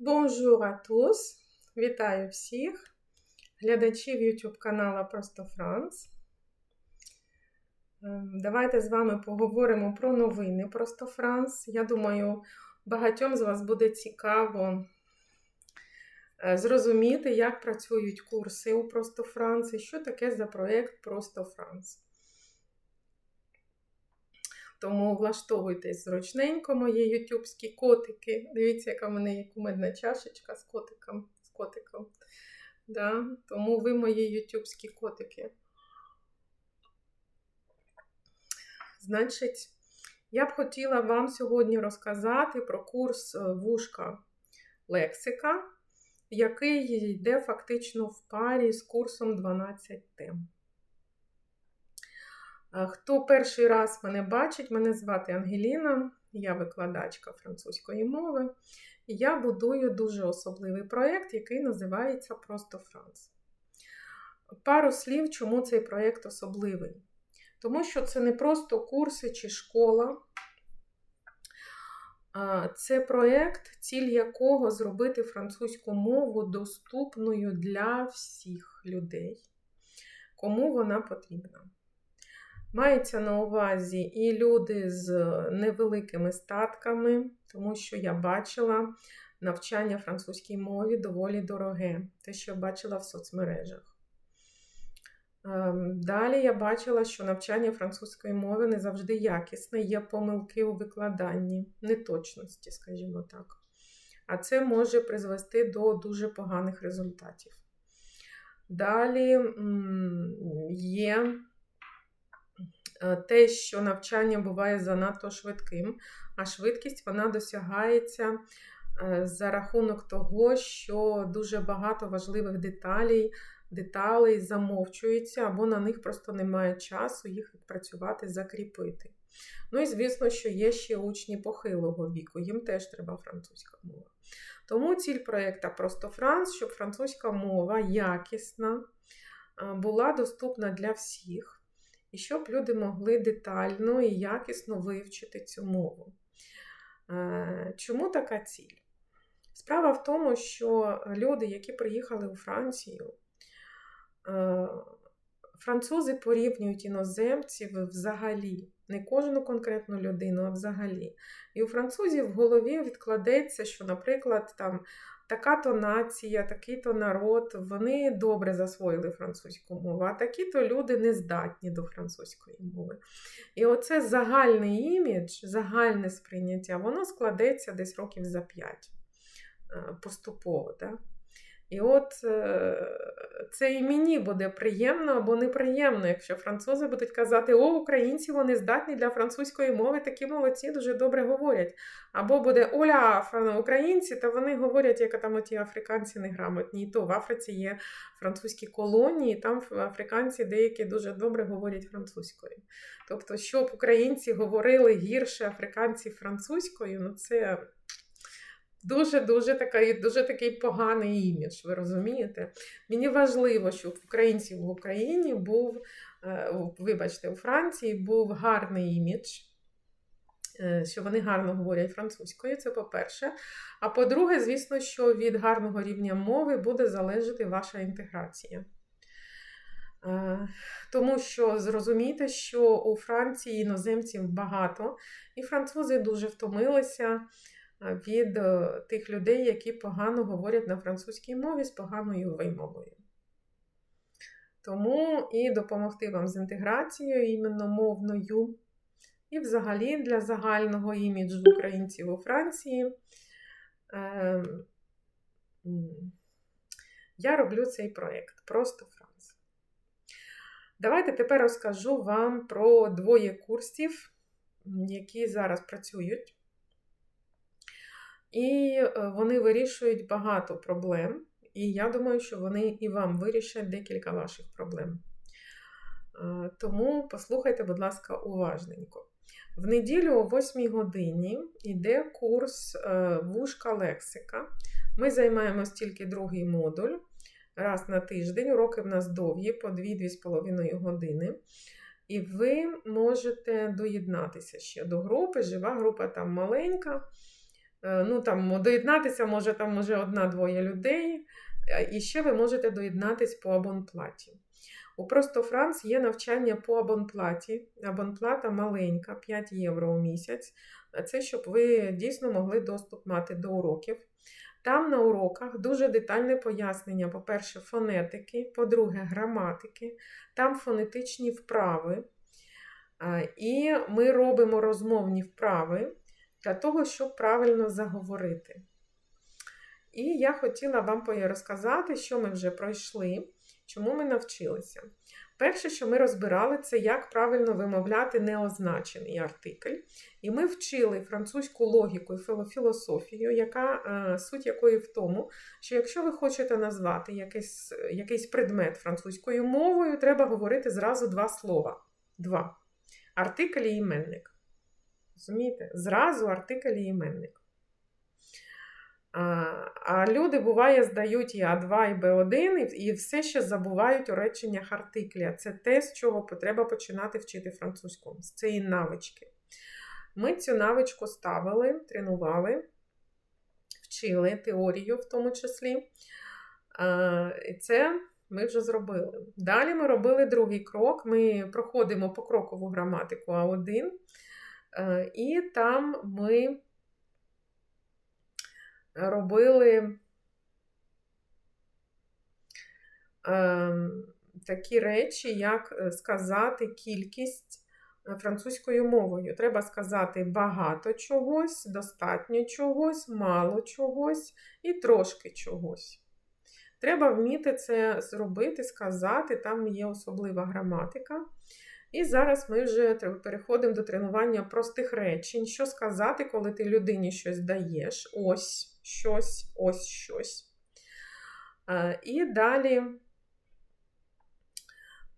Bonjour à tous! Вітаю всіх глядачів YouTube каналу Просто Франц. Ем, Давайте з вами поговоримо про новини Просто Франц. Я думаю, багатьом з вас буде цікаво е, зрозуміти, як працюють курси у Просто Франц і що таке за проєкт Просто Франц. Тому влаштовуйтесь зручненько, мої ютубські котики. Дивіться, яка в мене є кумедна чашечка з котиком. З котиком. Да? Тому ви мої ютубські котики. Значить, я б хотіла вам сьогодні розказати про курс е, вушка лексика, який йде фактично в парі з курсом 12 тем. Хто перший раз мене бачить, мене звати Ангеліна, я викладачка французької мови. Я будую дуже особливий проєкт, який називається Просто Франц. Пару слів, чому цей проєкт особливий. Тому що це не просто курси чи школа. Це проєкт, ціль якого зробити французьку мову доступною для всіх людей, кому вона потрібна. Мається на увазі і люди з невеликими статками, тому що я бачила навчання французькій мові доволі дороге, те, що я бачила в соцмережах. Далі я бачила, що навчання французької мови не завжди якісне, є помилки у викладанні, неточності, скажімо так. А це може призвести до дуже поганих результатів. Далі є те, що навчання буває занадто швидким, а швидкість вона досягається за рахунок того, що дуже багато важливих деталей, деталей замовчується, або на них просто немає часу їх відпрацювати, закріпити. Ну і звісно, що є ще учні похилого віку, їм теж треба французька мова. Тому ціль проєкту просто Франц, щоб французька мова якісна, була доступна для всіх і щоб люди могли детально і якісно вивчити цю мову. Чому така ціль? Справа в тому, що люди, які приїхали у Францію, французи порівнюють іноземців взагалі, не кожну конкретну людину, а взагалі. І у французів в голові відкладеться, що, наприклад, там така-то нація, такий-то народ, вони добре засвоїли французьку мову, а такі-то люди не здатні до французької мови. І оце загальний імідж, загальне сприйняття, воно складеться десь років за п'ять поступово. Да? І от це і мені буде приємно або неприємно, якщо французи будуть казати, о, українці вони здатні для французької мови, такі молодці, дуже добре говорять. Або буде Оля, українці, та вони говорять, як там ті африканці неграмотні. І то в Африці є французькі колонії, там африканці деякі дуже добре говорять французькою. Тобто, щоб українці говорили гірше африканці французькою, ну це. Дуже-дуже такий дуже такий поганий імідж, ви розумієте? Мені важливо, щоб українців в Україні був, вибачте, у Франції був гарний імідж, що вони гарно говорять французькою, це по-перше. А по-друге, звісно, що від гарного рівня мови буде залежати ваша інтеграція. Тому що зрозумійте, що у Франції іноземців багато, і французи дуже втомилися від тих людей, які погано говорять на французькій мові з поганою вимовою. Тому і допомогти вам з інтеграцією іменно мовною, і взагалі для загального іміджу українців у Франції. Я роблю цей проєкт просто Франц. Давайте тепер розкажу вам про двоє курсів, які зараз працюють. І вони вирішують багато проблем. І я думаю, що вони і вам вирішать декілька ваших проблем. Тому послухайте, будь ласка, уважненько. В неділю о 8 годині йде курс вушка лексика. Ми займаємось тільки другий модуль раз на тиждень. Уроки в нас довгі, по 2-2,5 години. І ви можете доєднатися ще до групи. Жива група там маленька. Е, Ну, там, доєднатися може там може одна-двоє людей, е, і ще ви можете доєднатись по абонплаті. У Просто Франц є навчання по абонплаті. Абонплата маленька, 5 євро у місяць. Це щоб ви дійсно могли доступ мати до уроків. Там на уроках дуже детальне пояснення, по-перше, фонетики, по-друге, граматики, там фонетичні вправи. І ми робимо розмовні вправи для того, щоб правильно заговорити. І я хотіла вам розказати, що ми вже пройшли, чому ми навчилися. Перше, що ми розбирали, це як правильно вимовляти неозначений артикль. І ми вчили французьку логіку і філософію, яка, е, суть якої в тому, що якщо ви хочете назвати якийсь, якийсь предмет французькою мовою, треба говорити зразу два слова. Два. Артикль і іменник. Розумієте? Зразу артикль і іменник. А люди, буває, здають і А2, і Б1, і все ще забувають у реченнях артикля. Це те, з чого треба починати вчити французьку, з цієї навички. Ми цю навичку ставили, тренували, вчили теорію в тому числі. І це ми вже зробили. Далі ми робили другий крок. Ми проходимо покрокову граматику А1, е, і там ми робили такі речі, як е, сказати кількість е, французькою мовою. Треба сказати багато чогось, достатньо чогось, мало чогось і трошки чогось. Треба вміти це зробити, сказати, там є особлива граматика. І зараз ми вже переходимо до тренування простих речень. Що сказати, коли ти людині щось даєш? Ось щось, ось щось. Е, і далі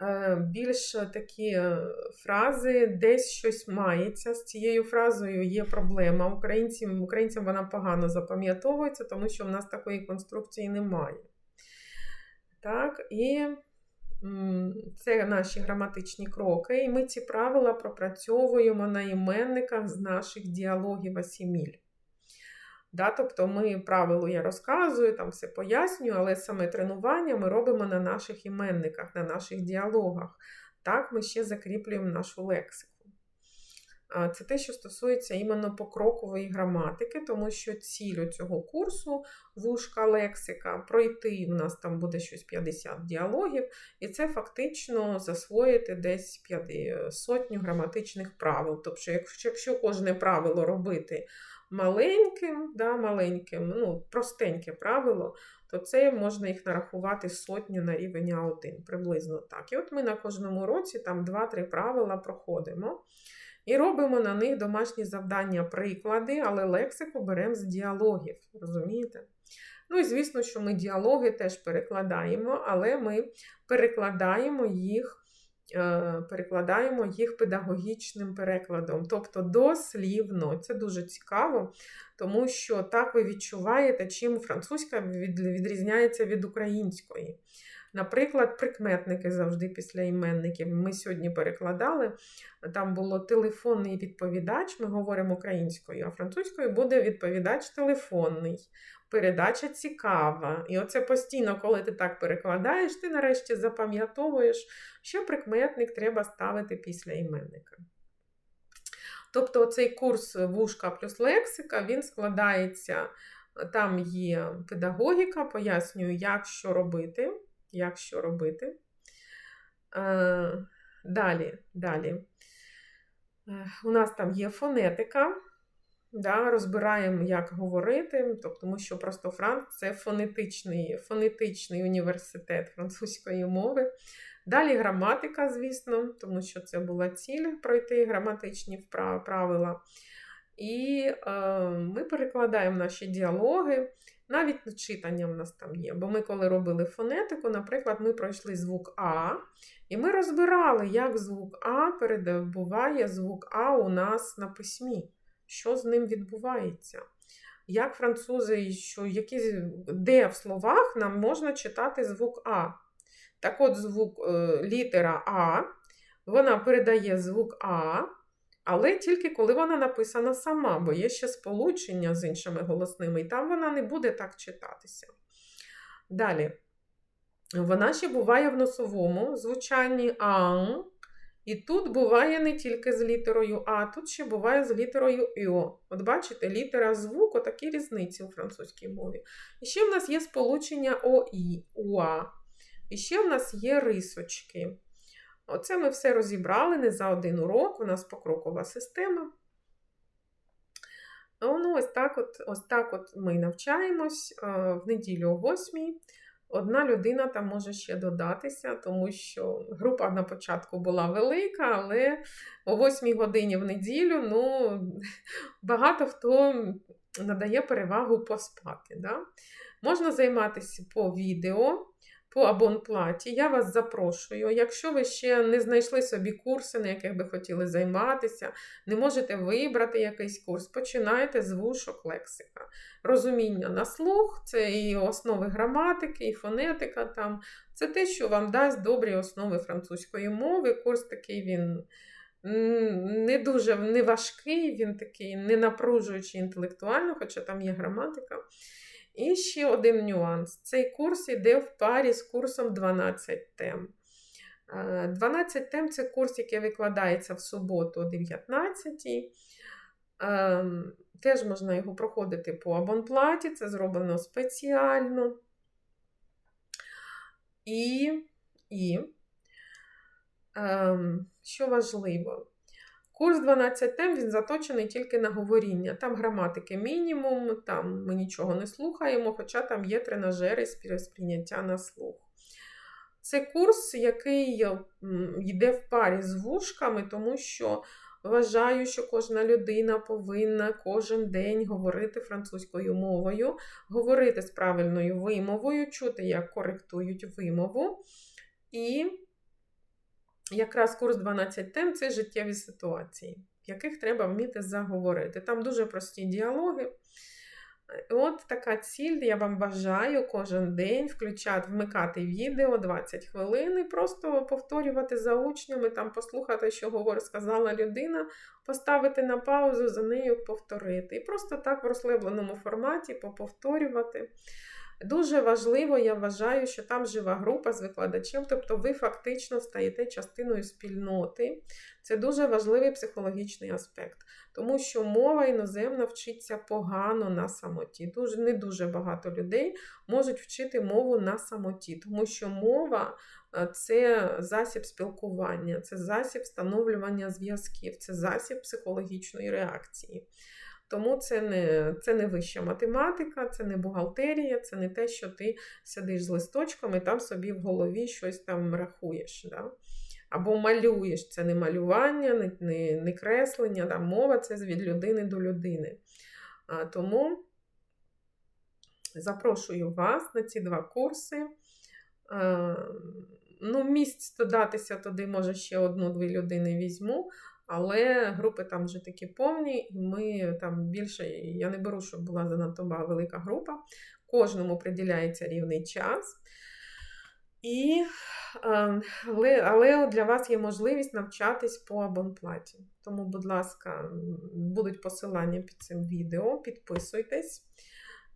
е, більш такі е, фрази, десь щось мається. З цією фразою є проблема. Українцям, Українцям вона погано запам'ятовується, тому що в нас такої конструкції немає. Так, і це наші граматичні кроки, і ми ці правила пропрацьовуємо на іменниках з наших діалогів Асіміль. Да, Тобто ми правило я розказую, там все пояснюю, але саме тренування ми робимо на наших іменниках, на наших діалогах. Так, ми ще закріплюємо нашу лексику. Це те, що стосується іменно покрокової граматики, тому що ціль цього курсу вушка лексика, пройти, у нас там буде щось 50 діалогів, і це фактично засвоїти десь сотню граматичних правил. Тобто, якщо кожне правило робити маленьким, да, маленьким, ну, простеньке правило, то це можна їх нарахувати сотню на рівень А1, приблизно так. І от ми на кожному році там 2-3 правила проходимо. І робимо на них домашні завдання, приклади, але лексику беремо з діалогів. Розумієте? Ну і звісно, що ми діалоги теж перекладаємо, але ми перекладаємо їх. Е, перекладаємо їх педагогічним перекладом, тобто дослівно. Це дуже цікаво, тому що так ви відчуваєте, чим французька відрізняється від української. Наприклад, прикметники завжди після іменників. Ми сьогодні перекладали, там було телефонний відповідач, ми говоримо українською, а французькою буде відповідач телефонний. Передача цікава. І оце постійно, коли ти так перекладаєш, ти нарешті запам'ятовуєш, що прикметник треба ставити після іменника. Тобто цей курс вушка плюс лексика, він складається, там є педагогіка, пояснюю, як що робити як що робити. Е, Далі, далі. Е, у нас там є фонетика. Да, Розбираємо, як говорити, тобто, тому що просто Франц це фонетичний фонетичний університет французької мови. Далі граматика, звісно, тому що це була ціль пройти граматичні правила. І е, ми перекладаємо наші діалоги. Навіть читання в нас там є. Бо ми, коли робили фонетику, наприклад, ми пройшли звук А, і ми розбирали, як звук А перебуває звук А у нас на письмі, що з ним відбувається. Як французи, що які, де в словах нам можна читати звук А. Так от звук е, літера А, вона передає звук А, Але тільки коли вона написана сама, бо є ще сполучення з іншими голосними, і там вона не буде так читатися. Далі. Вона ще буває в носовому звучанні ан. І тут буває не тільки з літерою А, тут ще буває з літерою Йо. От бачите, літера звук, отакі різниці у французькій мові. І ще в нас є сполучення ОІ, УА. І ще в нас є рисочки. Оце ми все розібрали не за один урок, у нас покрокова система. Ну, ось так от ось так от ми навчаємось в неділю о 8 Одна людина там може ще додатися, тому що група на початку була велика, але о 8 годині в неділю ну, багато хто надає перевагу поспати. Да? Можна займатися по відео по абонплаті. Я вас запрошую. Якщо ви ще не знайшли собі курси, на яких би хотіли займатися, не можете вибрати якийсь курс, починайте з вушок лексика. Розуміння на слух, це і основи граматики, і фонетика. там. Це те, що вам дасть добрі основи французької мови. Курс такий він. Не дуже не важкий, він такий не напружуючий інтелектуально, хоча там є граматика. І ще один нюанс: цей курс йде в парі з курсом 12 тем. 12 е, тем це курс, який викладається в суботу о 19 ем, Теж можна його проходити по абонплаті, це зроблено спеціально. І, і ем, що важливо, Курс 12 тем він заточений тільки на говоріння. Там граматики мінімум, там ми нічого не слухаємо, хоча там є тренажери сприйняття на слух. Це курс, який йде в парі з вушками, тому що вважаю, що кожна людина повинна кожен день говорити французькою мовою, говорити з правильною вимовою, чути, як коректують вимову. І якраз курс 12 тем це життєві ситуації, в яких треба вміти заговорити. Там дуже прості діалоги. От така ціль, я вам бажаю кожен день включати, вмикати відео 20 хвилин і просто повторювати за учнями, там послухати, що говорить, сказала людина, поставити на паузу, за нею повторити. І просто так в розслабленому форматі поповторювати. Дуже важливо, я вважаю, що там жива група з викладачем, тобто ви фактично стаєте частиною спільноти. Це дуже важливий психологічний аспект, тому що мова іноземна вчиться погано на самоті. Дуже, Не дуже багато людей можуть вчити мову на самоті, тому що мова це засіб спілкування, це засіб встановлювання зв'язків, це засіб психологічної реакції. Тому це не це не вища математика, це не бухгалтерія, це не те, що ти сидиш з листочком і там собі в голові щось там рахуєш. Да? Або малюєш, це не малювання, не не, не креслення, да? мова це від людини до людини. А, Тому запрошую вас на ці два курси. А, ну, Місць додатися туди, може, ще одну-дві людини візьму. Але групи там вже такі повні, і ми там більше, я не беру, щоб була занадто велика група. Кожному приділяється рівний час. І, ем, Але але для вас є можливість навчатись по абонплаті. Тому, будь ласка, будуть посилання під цим відео, підписуйтесь.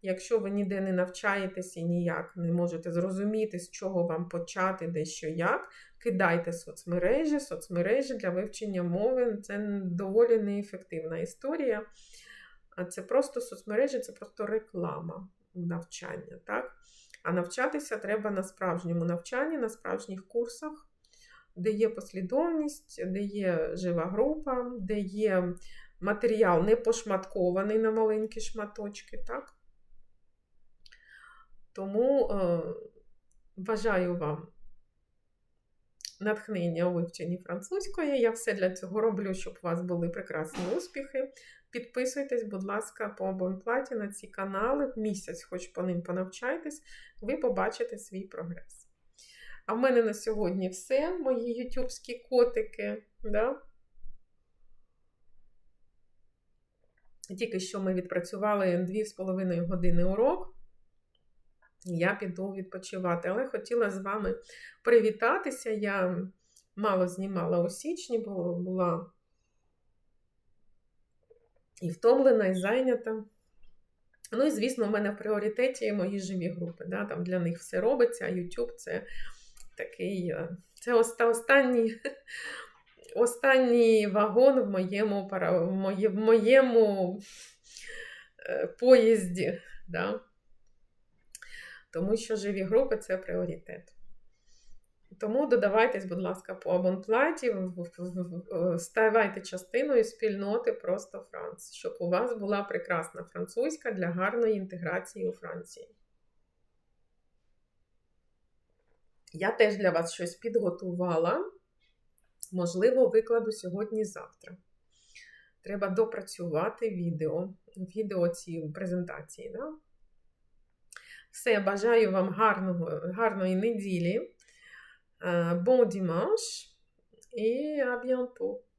Якщо ви ніде не навчаєтесь і ніяк не можете зрозуміти, з чого вам почати, де що як, кидайте соцмережі, соцмережі для вивчення мови це доволі неефективна історія. Це просто соцмережі, це просто реклама навчання. так? А навчатися треба на справжньому навчанні, на справжніх курсах, де є послідовність, де є жива група, де є матеріал не пошматкований на маленькі шматочки. так? Тому е, бажаю вам натхнення у вивченні французької. Я все для цього роблю, щоб у вас були прекрасні успіхи. Підписуйтесь, будь ласка, по абонплаті на ці канали. Місяць, хоч по ним понавчайтесь, ви побачите свій прогрес. А в мене на сьогодні все, мої ютубські котики. Да? Тільки що ми відпрацювали 2,5 години урок я піду відпочивати. Але хотіла з вами привітатися. Я мало знімала у січні, бо була і втомлена, і зайнята. Ну і, звісно, в мене в пріоритеті мої живі групи. Да? Там Для них все робиться, а YouTube це такий е, це останній останній вагон в моєму в моєму е, поїзді. Да? Тому що живі групи це пріоритет. Тому додавайтесь, будь ласка, по абонплаті, ставайте частиною спільноти просто Франц, щоб у вас була прекрасна французька для гарної інтеграції у Франції. Я теж для вас щось підготувала. Можливо, викладу сьогодні-завтра. Треба допрацювати відео, відео цієї презентації. Да? Все, бажаю вам гарного, гарної неділі. Bon dimanche і à bientôt.